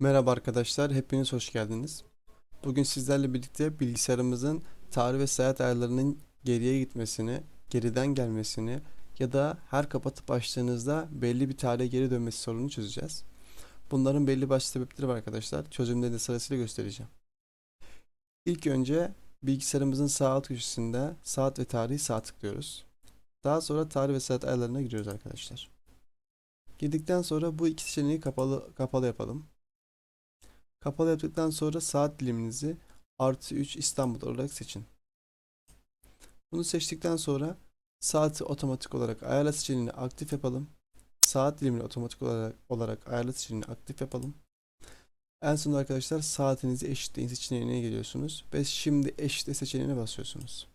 Merhaba arkadaşlar, hepiniz hoş geldiniz. Bugün sizlerle birlikte bilgisayarımızın tarih ve seyahat ayarlarının geriye gitmesini, geriden gelmesini ya da her kapatıp açtığınızda belli bir tarihe geri dönmesi sorununu çözeceğiz. Bunların belli başlı sebepleri var arkadaşlar. Çözümleri de sırasıyla göstereceğim. İlk önce bilgisayarımızın sağ alt köşesinde saat ve tarihi sağ tıklıyoruz. Daha sonra tarih ve saat ayarlarına giriyoruz arkadaşlar. Girdikten sonra bu iki seçeneği kapalı kapalı yapalım. Kapalı yaptıktan sonra saat diliminizi artı 3 İstanbul olarak seçin. Bunu seçtikten sonra saati otomatik olarak ayarla seçeneğini aktif yapalım. Saat dilimini otomatik olarak, olarak ayarla seçeneğini aktif yapalım. En son arkadaşlar saatinizi eşitleyin seçeneğine geliyorsunuz ve şimdi eşitle seçeneğine basıyorsunuz.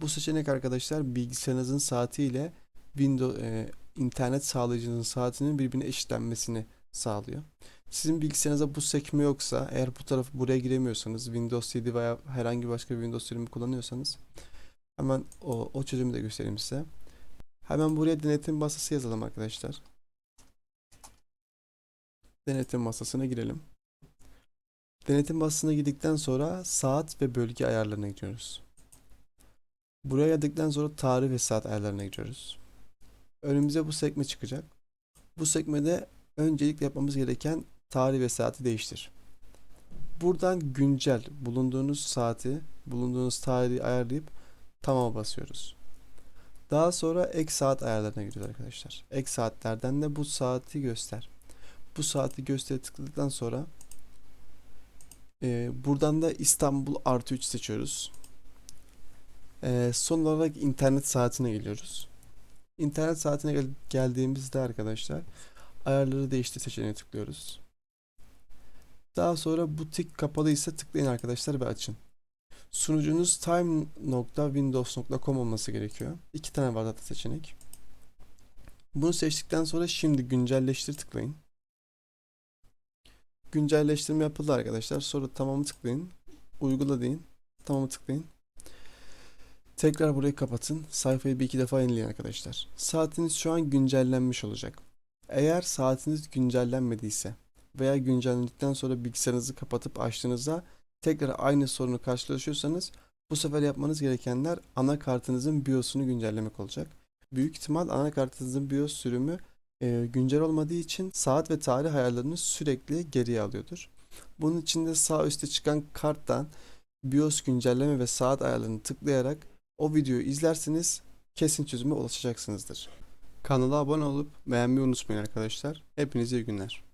Bu seçenek arkadaşlar bilgisayarınızın saati ile Windows e, internet sağlayıcınızın saatinin birbirine eşitlenmesini sağlıyor. Sizin bilgisayarınızda bu sekme yoksa, eğer bu tarafı buraya giremiyorsanız, Windows 7 veya herhangi başka bir Windows sürümü kullanıyorsanız hemen o, o çözümü de göstereyim size. Hemen buraya denetim masası yazalım arkadaşlar. Denetim masasına girelim. Denetim masasına girdikten sonra saat ve bölge ayarlarına gidiyoruz. Buraya geldikten sonra tarih ve saat ayarlarına gidiyoruz. Önümüze bu sekme çıkacak. Bu sekmede öncelikle yapmamız gereken tarih ve saati değiştir. Buradan güncel bulunduğunuz saati, bulunduğunuz tarihi ayarlayıp tamam basıyoruz. Daha sonra ek saat ayarlarına giriyoruz arkadaşlar. Ek saatlerden de bu saati göster. Bu saati göster tıkladıktan sonra e, buradan da İstanbul artı 3 seçiyoruz. E, son olarak internet saatine geliyoruz. İnternet saatine gel geldiğimizde arkadaşlar ayarları değiştir seçeneğine tıklıyoruz. Daha sonra bu tik kapalıysa tıklayın arkadaşlar ve açın. Sunucunuz time.windows.com olması gerekiyor. İki tane var zaten seçenek. Bunu seçtikten sonra şimdi güncelleştir tıklayın. Güncelleştirme yapıldı arkadaşlar. Sonra tamamı tıklayın. Uygula deyin. Tamamı tıklayın. Tekrar burayı kapatın. Sayfayı bir iki defa yenileyin arkadaşlar. Saatiniz şu an güncellenmiş olacak. Eğer saatiniz güncellenmediyse veya güncellendikten sonra bilgisayarınızı kapatıp açtığınızda tekrar aynı sorunu karşılaşıyorsanız bu sefer yapmanız gerekenler anakartınızın BIOS'unu güncellemek olacak. Büyük ihtimal anakartınızın BIOS sürümü e, güncel olmadığı için saat ve tarih ayarlarını sürekli geriye alıyordur. Bunun için de sağ üstte çıkan karttan BIOS güncelleme ve saat ayarlarını tıklayarak o videoyu izlerseniz kesin çözüme ulaşacaksınızdır. Kanala abone olup beğenmeyi unutmayın arkadaşlar. Hepinize iyi günler.